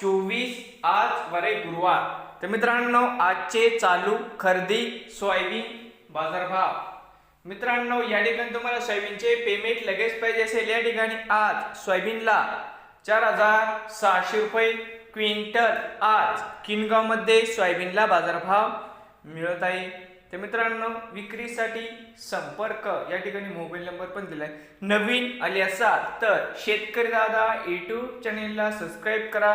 चोवीस आज वरे गुरुवार. तर मित्रांनो आजचे चालू खरेदी सोयाबीन बाजारभाव. मित्रांनो या ठिकाणी तुम्हाला सोयाबीनचे पेमेंट लगेच पाहिजे असेल. या ठिकाणी आज सोयाबीनला चार हजार सहाशे रुपये क्विंटल आज किनगावमध्ये सोयाबीनला बाजारभाव मिळत आहे. तर मित्रांनो विक्रीसाठी संपर्क. या ठिकाणी मोबाईल नंबर पण दिला आहे नवीन आले असाल तर शेतकरी दादा यूट्यूब चॅनेलला सबस्क्राईब करा.